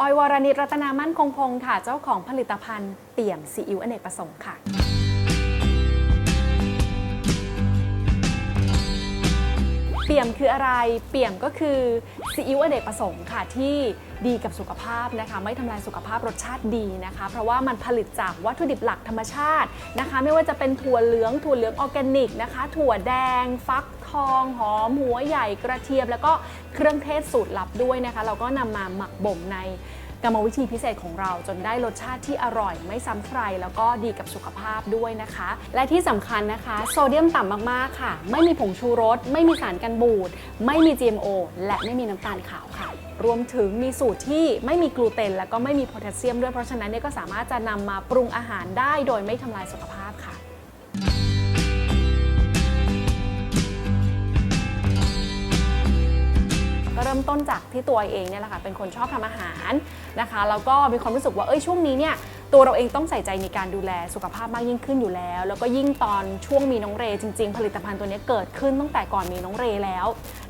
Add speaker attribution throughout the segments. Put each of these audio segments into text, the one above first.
Speaker 1: ออยวรณิตรัตนามั่นคงพงศ์ค่ะ เจ้าของผลิตภัณฑ์เตี่ยมซีอิ๊วอเนกประสงค์ค่ะ ปี่ยมคืออะไร เปี่ยมก็คือซีอิ๊วอเนกประสงค์ค่ะที่ดีกับสุขภาพนะคะไม่ทำลายสุขภาพรสชาติดีนะคะ เพราะว่ามันผลิตจากวัตถุดิบหลักธรรมชาตินะคะ ไม่ว่าจะเป็นถั่วเหลืองถั่วเหลืองออร์แกนิกนะคะถั่วแดง ฟักทองหอมหัวใหญ่กระเทียม แล้วก็เครื่องเทศสูตรลับด้วยนะคะ เราก็นำมาหมักบ่มใน กรรมวิธีพิเศษของเราจนได้รสชาติที่อร่อยไม่ซ้ำใคร แล้วก็ดีกับสุขภาพด้วยนะคะ และที่สำคัญนะคะ โซเดียมต่ำมากๆค่ะ ไม่มีผงชูรส ไม่มีสารกันบูด ไม่มี GMO และไม่มีน้ำตาลขาวค่ะ รวมถึงมีสูตรที่ไม่มีกลูเตน และก็ไม่มีโพแทสเซียมด้วยเพราะฉะนั้นเนี่ยก็สามารถจะนำมาปรุงอาหารได้โดยไม่ทำลายสุขภาพ ต้นจากที่ตัวเองเนี่ยแหละค่ะเป็นคนชอบทำอาหารนะคะแล้วก็มีความรู้สึกว่าเอ้ยช่วงนี้เนี่ย ตัวเราเองต้องใส่ใจในการดูแลสุขภาพมากยิ่งขึ้นอยู่แล้ว แล้วก็ยิ่งตอนช่วงมีน้องเรย์จริง ๆ ผลิตภัณฑ์ตัวนี้เกิดขึ้นตั้งแต่ก่อนมีน้องเรย์แล้ว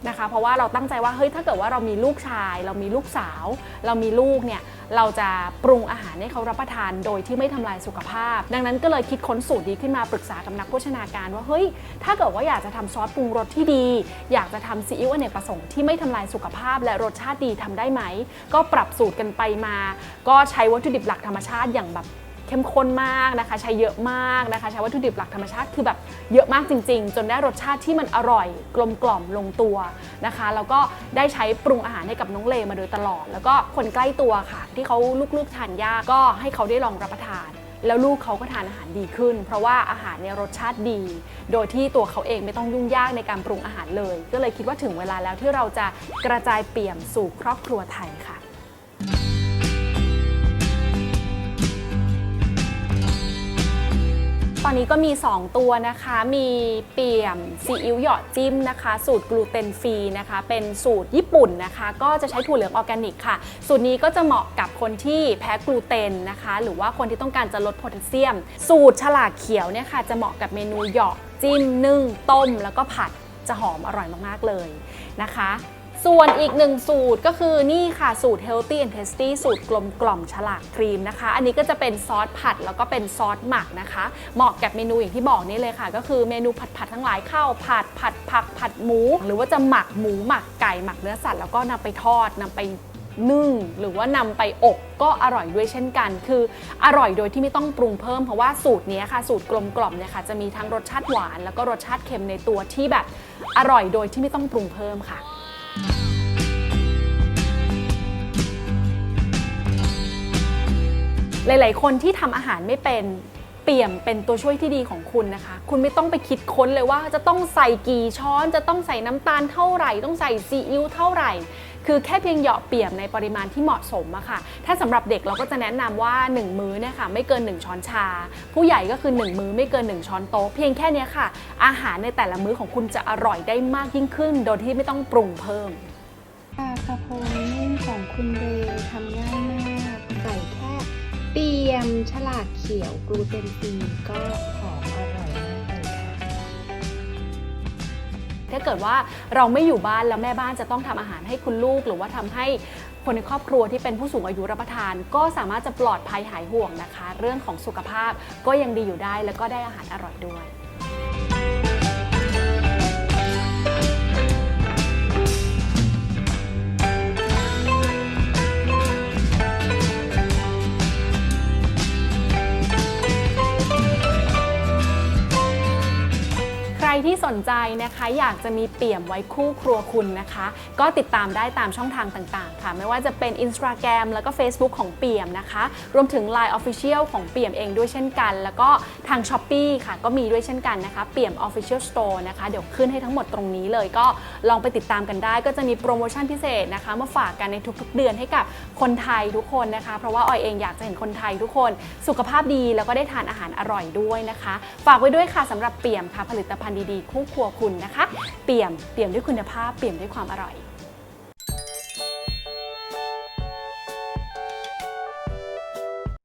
Speaker 1: นะคะ เพราะว่าเราตั้งใจว่าเฮ้ยถ้าเกิดว่าเรามีลูกชาย เรามีลูกสาว เรามีลูกเนี่ยเราจะปรุงอาหารให้เขารับประทานโดยที่ไม่ทำลายสุขภาพ ดังนั้นก็เลยคิดค้นสูตรดีขึ้นมาปรึกษากับนักโภชนาการว่าเฮ้ยถ้าเกิดว่าอยากจะทำซอสปรุงรสที่ดี อยากจะทำซีอิ๊วอเนกประสงค์ที่ไม่ทำลายสุขภาพ และรสชาติดีทำได้ไหม ก็ปรับสูตรกันไปมา ก็ใช้วัตถุดิบหลักธรรมชาติอย่างแบบเข้มข้นมากนะคะ ใช้เยอะมากนะคะ ใช้วัตถุดิบหลักธรรมชาติคือแบบเยอะมากจริง ๆ จนได้รสชาติที่มันอร่อยกลมกล่อมลงตัวนะคะ แล้วก็ได้ใช้ปรุงอาหารให้กับน้องเลมาโดยตลอด แล้วก็คนใกล้ตัวค่ะ ที่เขาลูกๆทานยากก็ให้เขาได้ลองรับประทาน แล้วลูกเขาก็ทานอาหารดีขึ้น เพราะว่าอาหารเนี่ยรสชาติดี โดยที่ตัวเขาเองไม่ต้องยุ่งยากในการปรุงอาหารเลย ก็เลยคิดว่าถึงเวลาแล้วที่เราจะกระจายเปี่ยมสู่ครอบครัวไทยค่ะ ตอนนี้ก็มี 2 ตัวนะคะ มีเปี่ยมซีอิ๊วหยอดจิ้มนะคะ สูตรกลูเตนฟรีนะคะ เป็นสูตรญี่ปุ่นนะคะ ก็จะใช้ถั่วเหลืองออร์แกนิกค่ะ สูตรนี้ก็จะเหมาะกับคนที่แพ้กลูเตนนะคะ หรือว่าคนที่ต้องการจะลดโพแทสเซียม สูตรฉลากเขียวเนี่ยค่ะ จะเหมาะกับเมนูหยอดจิ้มนึ่ง ต้ม แล้วก็ผัดจะหอมอร่อยมากๆเลยนะคะ ส่วนอีกหนึ่งสูตรก็คือนี่ค่ะสูตร healthy and tasty สูตรกลมกล่อมฉลากครีมนะคะ อันนี้ก็จะเป็นซอสผัดแล้วก็เป็นซอสหมักนะคะ เหมาะกับเมนูอย่างที่บอกนี่เลยค่ะ ก็คือเมนูผัดผัดทั้งหลายข้าวผัดผัดผักผัดหมู หรือว่าจะหมักหมูหมักไก่หมักเนื้อสัตว์แล้วก็นำไปทอดนำไปนึ่งหรือว่านำไปอบก็อร่อยด้วยเช่นกัน คืออร่อยโดยที่ไม่ต้องปรุงเพิ่มเพราะว่าสูตรนี้ค่ะ สูตรกลมกล่อมเนี่ยค่ะจะมีทั้งรสชาติหวาน แล้วก็รสชาติเค็มในตัวที่แบบอร่อยโดยที่ไม่ต้องปรุงเพิ่มค่ะ หลาย ๆ คนที่ทำอาหารไม่เป็นเปี่ยมเป็นตัวช่วยที่ดีของคุณนะคะ คุณไม่ต้องไปคิดค้นเลยว่าจะต้องใส่กี่ช้อน จะต้องใส่น้ำตาลเท่าไหร่ ต้องใส่ซีอิ๊วเท่าไหร่ คือแค่เพียงเหยาะเปี่ยมในปริมาณที่เหมาะสมอะค่ะ ถ้าสำหรับเด็กเราก็จะแนะนำว่า 1 มื้อเนี่ยค่ะไม่เกิน 1 ช้อนชา ผู้ใหญ่ก็คือ 1 มื้อไม่เกิน 1 ช้อนโต๊ะเพียงแค่นี้ค่ะ อาหารในแต่ละมื้อของคุณจะอร่อยได้มากยิ่งขึ้น โดยที่ไม่ต้องปรุงเพิ่ม
Speaker 2: ปลากระพงนึ่งของคุณเรย์ทำง่ายมากใส่แค่เปียมฉลากเขียวกลูเตนฟรีก็หอ
Speaker 1: ถ้าเกิดว่าเราไม่อยู่บ้านแล้วแม่บ้านจะต้องทำอาหารให้คุณลูก หรือว่าทำให้คนในครอบครัวที่เป็นผู้สูงอายุรับประทาน ก็สามารถจะปลอดภัยหายห่วงนะคะ เรื่องของสุขภาพก็ยังดีอยู่ได้แล้วก็ได้อาหารอร่อยด้วย ที่สนใจนะคะ อยากจะมีเปี่ยมไว้คู่ครัวคุณนะคะ ก็ติดตามได้ตามช่องทางต่างๆ ค่ะ ไม่ว่าจะเป็น Instagram แล้วก็ Facebook ของเปี่ยมนะคะ รวมถึง Line Official ของเปี่ยมเองด้วยเช่นกัน แล้วก็ทาง s h อ p e e ค่ะ ก็มีด้วยเช่นกันนะคะ เปี่ยม Official Store นะคะ เดี๋ยวขึ้นให้ทั้งหมดตรงนี้เลยก็ลองไปติดตามกันได้ ก็จะมีโปรโมชั่นพิเศษนะคะ มาฝากกันในทุกๆ เดือนให้กับคนไทยทุกคนนะคะ เพราะว่าออยเองอยากจะเห็นคนไทยทุกคน สุขภาพดีแล้วก็ได้ทานอาหารอร่อยด้วยนะคะ ฝากไว้ด้วยค่ะสำหรับเปี่ยมค่ะผลิตภัณฑ์ดีๆ คู่ครัวคุณนะคะ เปี่ยมเปี่ยมด้วยคุณภาพเปี่ยมด้วยความอร่อย